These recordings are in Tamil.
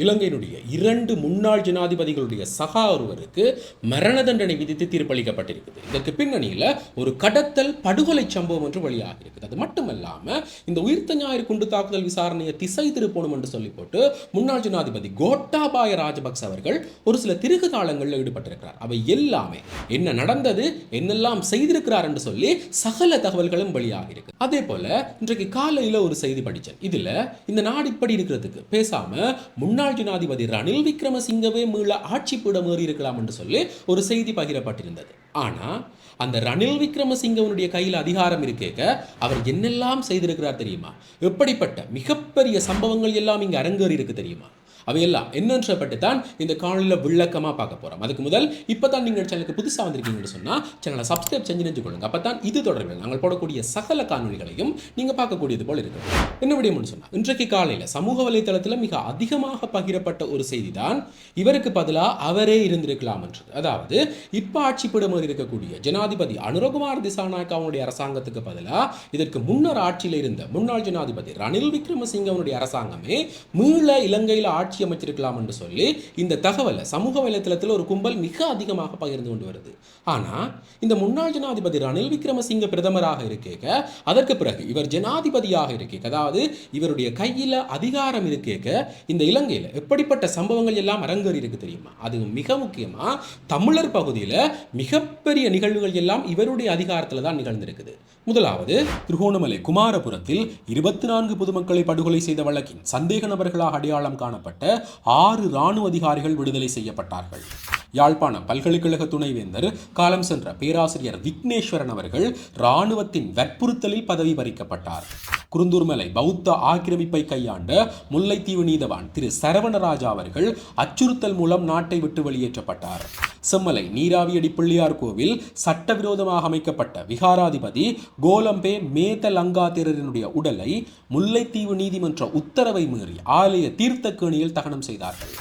இலங்கையினுடைய இரண்டு முன்னாள் ஜனாதிபதிகளுடைய சகா ஒருவருக்கு மரண தண்டனை விதித்து தீர்ப்பளிக்கப்பட்டிருக்குது. இதற்கு பின்னணியில் ஒரு கடத்தல் படுகொலை சம்பவம் என்று வெளியாக இருக்குது. அது மட்டுமல்லாமல் இந்த உயிர்த்த ஞாயிறு குண்டு தாக்குதல் விசாரணையை திசை திருப்பணும் என்று சொல்லி போட்டு முன்னாள் ஜனாதிபதி கோட்டாபாய ராஜபக்ச அவர்கள் ஒரு சில திருகு தாளங்களில் ஈடுபட்டிருக்கிறார். அவை எல்லாமே என்ன நடந்தது என்னெல்லாம் செய்திருக்கிறார் என்று சொல்லி சகல தகவல்களும் வெளியாக இருக்கு அதே போல இன்றைக்கு காலையில் ஒரு செய்தி படித்தேன். இதுல இந்த நாடு இப்படி இருக்கிறதுக்கு பேசாம முன்னாள் ஜனாதிபதி ரணில் விக்ரமசிங்கவே மீள ஆட்சி பீடம் இருக்கலாம் என்று சொல்லி ஒரு செய்தி பகிரப்பட்டிருந்தது. ஆனா அந்த ரணில் விக்ரமசிங்கவனுடைய கையில் அதிகாரம் இருக்கேக்க அவர் என்னெல்லாம் செய்திருக்கிறார் தெரியுமா? எப்படிப்பட்ட மிகப்பெரிய சம்பவங்கள் எல்லாம் இங்க அரங்கேறி இருக்கு தெரியுமா? அவையெல்லாம் என்னன்றப்பட்டு தான் இந்த காணொலியில் விளக்கமாக பார்க்க போகிறோம் அதுக்கு முதல் இப்போ தான் நீங்கள் சேனலுக்கு புதுசாக வந்திருக்கீங்கன்னு சொன்னால் சேனலை சப்ஸ்கிரைப் செஞ்சு நினைச்சுக்கொள்ளுங்க அப்போ தான் இது தொடர்பில் நாங்கள் போடக்கூடிய சகல காணொலிகளையும் நீங்கள் பார்க்கக்கூடியது போல் இருக்கும். என்ன விடயம்னு சொன்னால் இன்றைக்கு காலையில் சமூக வலைதளத்தில் மிக அதிகமாக பகிரப்பட்ட ஒரு செய்தி தான் இவருக்கு பதிலாக அவரே இருந்திருக்கலாம் என்றது. அதாவது இப்போ ஆட்சிப்பிடமாக இருக்கக்கூடிய ஜனாதிபதி அனுரகுமார் திசாநாயக் அவனுடைய அரசாங்கத்துக்கு பதிலாக இதற்கு முன்னர் ஆட்சியில் இருந்த முன்னாள் ஜனாதிபதி ரணில் விக்ரமசிங்க அவனுடைய அரசாங்கமே மீள இலங்கையில் ஆட்சி அமைச்சிருக்கலாம் என்று சொல்லி இந்த தகவலை சமூக வலைத்தளத்தில் ஒரு கும்பல் மிக அதிகமாக பகிர்ந்து கொண்டு வருது. ஆனால் இந்த முன்னாள் ஜனாதிபதி ரணில் விக்ரமசிங்க பிரதமராக இருக்கேக்க அதற்கு பிறகு இவர் ஜனாதிபதியாக இருக்கேக்க அதாவது இவருடைய கையில் அதிகாரம் இருக்கேக்க இந்த இலங்கையில் எப்படிப்பட்ட சம்பவங்கள் எல்லாம் அரங்கேறி இருக்கு தெரியுமா? அது மிக முக்கியமாக தமிழர் பகுதியில் மிகப்பெரிய நிகழ்வுகள் எல்லாம் இவருடைய அதிகாரத்தில் தான் நிகழ்ந்திருக்குது. முதலாவது திருகோணமலை குமாரபுரத்தில் இருபத்தி நான்கு பொதுமக்களை படுகொலை செய்த வழக்கின் சந்தேக நபர்களாக அடையாளம் காணப்பட்ட ஆறு இராணுவ அதிகாரிகள் விடுதலை செய்யப்பட்டார்கள். யாழ்ப்பாண பல்கலைக்கழக துணைவேந்தர் காலம் சென்ற பேராசிரியர் விக்னேஸ்வரன் அவர்கள் இராணுவத்தின் வற்புறுத்தலில் பதவி பறிக்கப்பட்டார். குருந்தூர்மலை பௌத்த ஆக்கிரமிப்பை கையாண்ட முல்லைத்தீவு நீதவான் திரு சரவணராஜா அவர்கள் அச்சுறுத்தல் மூலம் நாட்டை விட்டு வெளியேற்றப்பட்டார். செம்மலை நீராவியடி பிள்ளையார் கோவில் சட்டவிரோதமாக அமைக்கப்பட்ட விகாராதிபதி கோலம்பே மேதலங்கா லங்காதிரனுடைய உடலை முல்லைத்தீவு நீதிமன்ற உத்தரவை மீறி ஆலய தீர்த்தக்கேணியில் தகனம் செய்தார்கள்.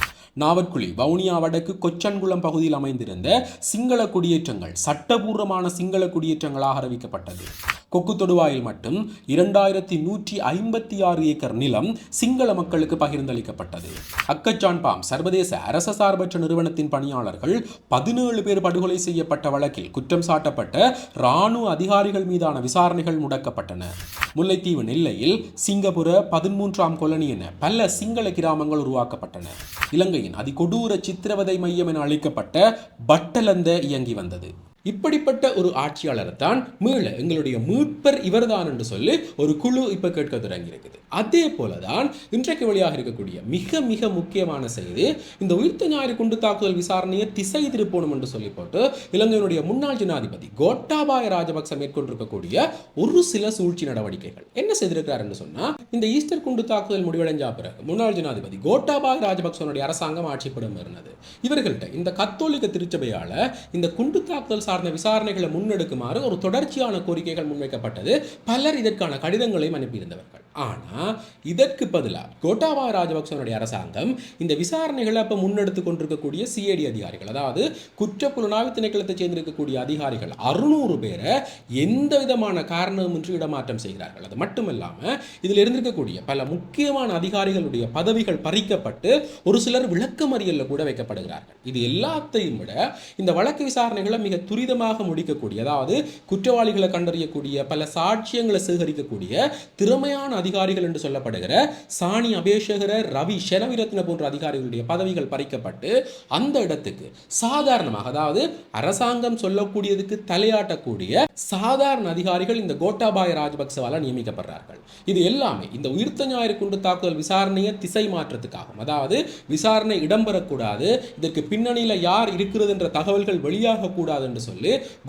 நாவற்குழி வவுனியா வடக்கு கொச்சன்குளம் பகுதியில் அமைந்திருந்த சிங்கள குடியேற்றங்கள் சட்டபூர்வமான சிங்கள குடியேற்றங்களாக அறிவிக்கப்பட்டது. கொக்கு தொடுவாயில் மட்டும் இரண்டாயிரத்தி நூற்றி ஐம்பத்தி ஆறு ஏக்கர் நிலம் சிங்கள மக்களுக்கு பகிர்ந்தளிக்கப்பட்டது. அக்கச்சான்பாம் சர்வதேச அரச சார்பற்ற நிறுவனத்தின் பணியாளர்கள் பதினேழு பேர் படுகொலை செய்யப்பட்ட வழக்கில் குற்றம் சாட்டப்பட்ட இராணுவ அதிகாரிகள் மீதான விசாரணைகள் முடக்கப்பட்டன. முல்லைத்தீவு நெல்லையில் சிங்கப்புர பதிமூன்றாம் கொலனி என பல சிங்கள கிராமங்கள் உருவாக்கப்பட்டன. இலங்கையின் அதிகொடூர சித்திரவதை மையம் என அழைக்கப்பட்ட பட்டலந்த இயங்கி வந்தது. இப்படிப்பட்ட ஒரு ஆட்சியாளரை தான் மீள எங்களுடைய மீட்பர் இவர்தான் என்று சொல்லி ஒரு குழு இப்ப கேட்க தொடங்கி இருக்குது அதே போலதான் இன்றைக்கு வழியாக இருக்கக்கூடிய மிக மிக முக்கியமான செய்தி இந்த உயிர்த்த ஞாயிறு குண்டு தாக்குதல் விசாரணையை திசை திருப்பணும் என்று சொல்லி போட்டு இலங்கையினுடைய முன்னாள் ஜனாதிபதி கோட்டாபாய ராஜபக்ச மேற்கொண்டிருக்கக்கூடிய ஒரு சில சூழ்ச்சி நடவடிக்கைகள். என்ன செய்திருக்கிறார் என்று சொன்னா இந்த ஈஸ்டர் குண்டு தாக்குதல் முடிவடைஞ்சா பிறகு முன்னாள் ஜனாதிபதி கோட்டாபாய ராஜபக்சனுடைய அரசாங்கம் ஆட்சிப்படம் இருந்தது இவர்கள்ட்ட இந்த கத்தோலிக்க திருச்சபையால இந்த குண்டு தாக்குதல் சார்ந்த விசாரணைகளை முன்னெடுக்குமாறு ஒரு தொடர்ச்சியான கோரிக்கைகள் முன்வைக்கப்பட்டது. பலர் இதற்கான கடிதங்களையும் அனுப்பியிருந்தவர்கள். ஆனால் இதற்கு பதிலாக கோட்டாபாய ராஜபக்சனுடைய அரசாங்கம் இந்த விசாரணைகளை அப்போ முன்னெடுத்து கொண்டிருக்கக்கூடிய சிஐடி அதிகாரிகள் அதாவது குற்றப்புலனாய்வு திணைக்களத்தை சேர்ந்திருக்கக்கூடிய அதிகாரிகள் அறுநூறு பேரை எந்த விதமான காரணமின்றி இடமாற்றம் செய்கிறார்கள். அது மட்டுமல்லாமல் இதில் இருந்திருக்கக்கூடிய பல முக்கியமான அதிகாரிகளுடைய பதவிகள் பறிக்கப்பட்டு ஒரு சிலர் விளக்கமறியலில் கூட வைக்கப்படுகிறார்கள். இது எல்லாத்தையும் விட இந்த வழக்கு விசாரணைகளை மிக துரி துரிதமாக முடிக்கக்கூடிய அதாவது குற்றவாளிகளை கண்டறியக்கூடிய பல சாட்சியங்களை சேகரிக்கக்கூடிய திறமையான அதிகாரிகள் என்று சொல்லப்படுகிற சாணி அபேஷகர ரவி ஷெனவிரத்ன போன்ற அதிகாரிகளுடைய பதவிகள் பறிக்கப்பட்டு அந்த இடத்துக்கு சாதாரணமாக அதாவது அரசாங்கம் சொல்லக்கூடியதுக்கு தலையாட்டக்கூடிய சாதாரண அதிகாரிகள் இந்த கோட்டாபாய ராஜபக்சவால நியமிக்கப்படுறார்கள். இது எல்லாமே இந்த உயிர்த்த ஞாயிறு குண்டு தாக்குதல் விசாரணையை திசை மாற்றத்துக்காகும் அதாவது விசாரணை இடம்பெறக்கூடாது இதற்கு பின்னணியில் யார் இருக்கிறது என்ற தகவல்கள் வெளியாகக்கூடாது என்று சொல்லி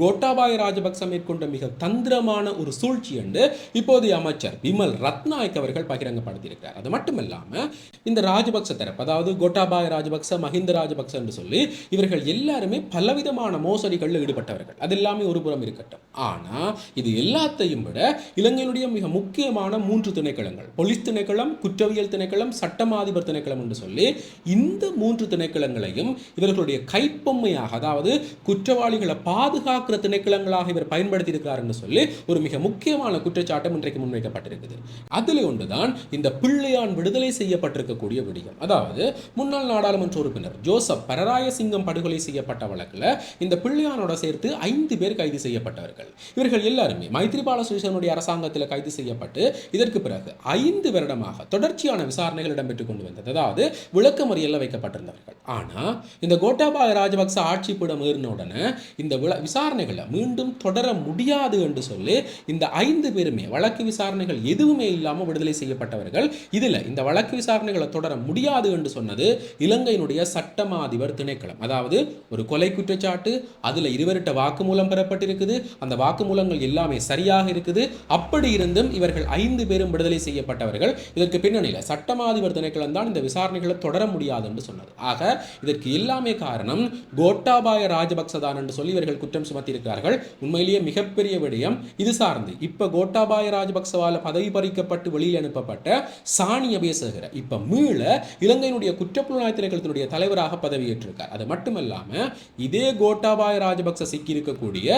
கோட்டாபாய ராஜபக்ச மேற்கொண்ட மிக தந்திரமான ஒரு சூழ்ச்சி என்று இப்போதைய அமைச்சர் விமல் ரத்நாயக் அவர்கள் பகிரங்கப்படுத்தியிருக்கிறார். அது மட்டுமல்லாமல் இந்த ராஜபக்ச தரப்பு அதாவது கோட்டாபாய ராஜபக்ச மஹிந்த ராஜபக்ச என்று சொல்லி இவர்கள் எல்லாருமே பலவிதமான மோசடிகளில் ஈடுபட்டவர்கள். அது எல்லாமே ஒரு புறம் இருக்கட்டும். ஆனால் இது எல்லாத்தையும் விட இலங்கையினுடைய மிக முக்கியமான மூன்று திணைக்களங்கள். போலீஸ் திணைக்களம் குற்றவியல் திணைக்களம் சட்டமாதிபர் திணைக்களம் என்று சொல்லி இந்த மூன்று திணைக்களங்களையும் இவர்களுடைய கைப்பொம்மையாக அதாவது குற்றவாளிகளை பாதுகாக்கிற திணைக்களங்களாக இவர் பயன்படுத்தி இருக்கிறார் என்று சொல்லி ஒரு மிக முக்கியமான குற்றச்சாட்டம் இன்றைக்கு முன்வைக்கப்பட்டிருக்குது. அதில் ஒன்றுதான் இந்த பிள்ளையான் விடுதலை செய்யப்பட்டிருக்கக்கூடிய விடயம். அதாவது முன்னாள் நாடாளுமன்ற உறுப்பினர் ஜோசப் பரராயசிங்கம் படுகொலை செய்யப்பட்ட வழக்கில் இந்த பிள்ளையானோட சேர்த்து ஐந்து பேர் கைது இருக்கிறார்கள் இவர்கள் எல்லாருமே மைத்ரிபால சிறிசேனுடைய அரசாங்கத்தில் கைது செய்யப்பட்டு இதற்கு பிறகு ஐந்து வருடமாக தொடர்ச்சியான விசாரணைகள் இடம்பெற்றுக் கொண்டு வந்தது. அதாவது விளக்கமறியல்ல வைக்கப்பட்டிருந்தவர்கள். ஆனால் இந்த கோட்டாபாய ராஜபக்ச ஆட்சி பீடம் ஏறின உடனே இந்த விசாரணைகளை மீண்டும் தொடர முடியாது என்று சொல்லி இந்த ஐந்து பேருமே வழக்கு விசாரணைகள் எதுவுமே இல்லாமல் விடுதலை செய்யப்பட்டவர்கள் இதில் இந்த வழக்கு விசாரணைகளை தொடர முடியாது என்று சொன்னது இலங்கையினுடைய சட்டமா அதிபர் திணைக்களம். அதாவது ஒரு கொலை குற்றச்சாட்டு அதில் இருவர்கிட்ட வாக்குமூலம் பெறப்பட்டிருக்குது. அந்த வாக்குமூலங்கள் எல்லாமே சரியாக இருக்குது. அப்படி இருந்தும் இவர்கள் ஐந்து பேரும் விடுதலை செய்யப்பட்டவர்கள். இதற்கு பின்னணியில் சட்டமாதிபர் திணைக்களம் தான் இந்த விசாரணைகளை தொடர முடியாது என்று சொன்னது. ஆக இதற்கு எல்லாமே காரணம் கோட்டாபாய ராஜபக்ச தான் என்று சொல்லி இவர்கள் குற்றம் சுமத்தியிருக்கிறார்கள். உண்மையிலேயே மிகப்பெரிய விடயம் இது சார்ந்து. இப்ப கோட்டாபாய ராஜபக்சவால பதவி பறிக்கப்பட்டு வெளியில் அனுப்பப்பட்ட சாணி அபேசகர இப்ப மீள இலங்கையினுடைய குற்றப்புலனாய்வு திணைக்களத்தினுடைய தலைவராக பதவியேற்றிருக்கார். அது மட்டுமல்லாம இதே கோட்டாபாய ராஜபக்ச சிக்கி இருக்கக்கூடிய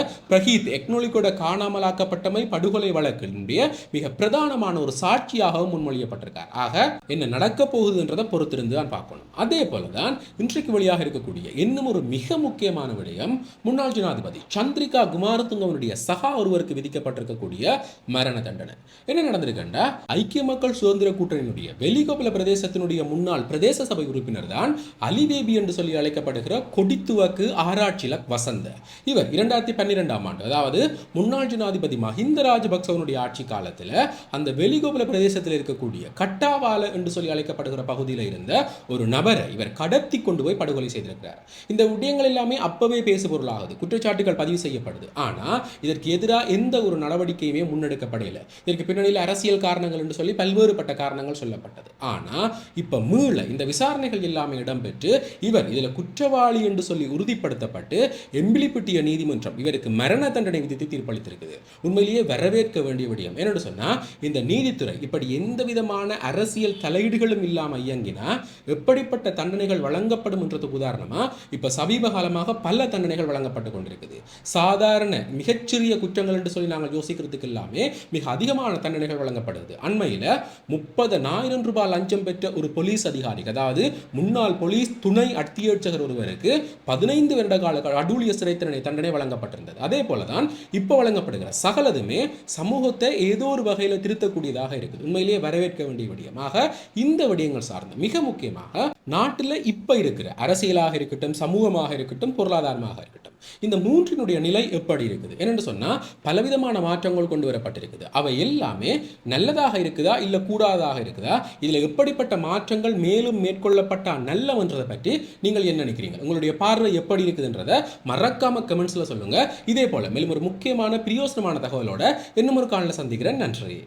பிரகீத் கூட காணாமலாக்கப்பட்டமை படுகொலை வழக்கினுடைய மிக பிரதானமான ஒரு சாட்சியாகவும் முன்மொழியப்பட்டிருக்கார். ஆக என்ன நடக்க போகுதுன்றதை பொறுத்திருந்து தான் பார்க்கணும். அதே போலதான் இன்றைக்கு வழியாக இருக்கக்கூடிய இன்னும் ஒரு மிக முக்கியமான விடயம் முன்னாள் ஜனாதிபதி சந்திரிகா குமாரதுங்கவனுடைய சகா ஒருவருக்கு விதிக்கப்பட்டிருக்கக்கூடிய மரண தண்டனை. என்ன நடந்திருக்கண்டா? ஐக்கிய மக்கள் சுதந்திர கூட்டணியினுடைய வெளிகோபல பிரதேசத்தினுடைய முன்னாள் பிரதேச சபை உறுப்பினர் தான் அலிதேபி என்று சொல்லி அழைக்கப்படுகிற கொடித்துவக்கு ஆராய்ச்சியில வசந்த. இவர் இரண்டாயிரத்தி பன்னிரெண்டாம் ஆண்டு அதாவது அதாவது முன்னாள் ஜனாதிபதி மஹிந்த ராஜபக்சவனுடைய ஆட்சி காலத்தில் அந்த வெளிகோபுல பிரதேசத்தில் இருக்கக்கூடிய கட்டாவால என்று சொல்லி அழைக்கப்படுகிற பகுதியில் இருந்த ஒரு நபரை இவர் கடத்தி கொண்டு போய் படுகொலை செய்திருக்கிறார். இந்த விடயங்கள் எல்லாமே அப்பவே பேசு பொருளாகுது. குற்றச்சாட்டுகள் பதிவு செய்யப்படுது. ஆனால் இதற்கு எதிராக எந்த ஒரு நடவடிக்கையுமே முன்னெடுக்கப்படல. இதற்கு பின்னணியில் அரசியல் காரணங்கள் என்று சொல்லி பல்வேறுபட்ட காரணங்கள் சொல்லப்பட்டது. ஆனால் இப்போ மீள இந்த விசாரணைகள் எல்லாமே இடம்பெற்று இவர் இதில் குற்றவாளி என்று சொல்லி உறுதிப்படுத்தப்பட்டு எம்பிலிப்பட்டிய நீதிமன்றம் இவருக்கு மரண தண்டனை விதித்து தீர்ப்பளித்திருக்குது. உண்மையிலேயே வரவேற்க வேண்டிய விடயம். என்னென்னு சொன்னால் இந்த நீதித்துறை இப்படி எந்த விதமான அரசியல் தலையீடுகளும் இல்லாமல் இயங்கினா எப்படிப்பட்ட தண்டனைகள் வழங்கப்படும் என்றதுக்கு உதாரணமாக இப்போ சமீப காலமாக பல தண்டனைகள் வழங்கப்பட்டு கொண்டிருக்குது. சாதாரண மிகச்சிறிய குற்றங்கள் என்று சொல்லி நாங்கள் யோசிக்கிறதுக்கு எல்லாமே மிக அதிகமான தண்டனைகள் வழங்கப்படுது அண்மையில முப்பதனாயிரம் ரூபாய் லஞ்சம் பெற்ற ஒரு போலீஸ் அதிகாரி அதாவது முன்னாள் போலீஸ் துணை அத்தியட்சகர் ஒருவருக்கு பதினைந்து வருட கால அடூழிய சிறை தண்டனை தண்டனை வழங்கப்பட்டிருந்தது. அதே போலதான் இப்போ வழங்கப்படுகிற சகலதுமே சமூகத்தை ஏதோ ஒரு வகையில் திருத்தக்கூடியதாக இருக்குது. உண்மையிலேயே வரவேற்க வேண்டிய விடயமாக இந்த விடயங்கள் சார்ந்து மிக முக்கியமாக நாட்டில் இப்போ இருக்கிற அரசியலாக இருக்கட்டும் சமூகமாக இருக்கட்டும் பொருளாதாரமாக இருக்கட்டும் இந்த மூன்றினுடைய நிலை எப்படி இருக்குது? என்னென்னு சொன்னால் பலவிதமான மாற்றங்கள் கொண்டு வரப்பட்டிருக்குது. அவை எல்லாமே நல்லதாக இருக்குதா இல்லை கூடாதாக இருக்குதா? இதில் எப்படிப்பட்ட மாற்றங்கள் மேலும் மேற்கொள்ளப்பட்டா நல்லவன்றதை பற்றி நீங்கள் என்ன நினைக்கிறீங்க? உங்களுடைய பார்வை எப்படி இருக்குதுன்றதை மறக்காம கமெண்ட்ஸில் சொல்லுங்கள் இதே போல் மேலும் ஒரு முக்கியமான பிரியோசனமான தகவலோட இன்னும் ஒரு காலில் சந்திக்கிறேன். நன்றி.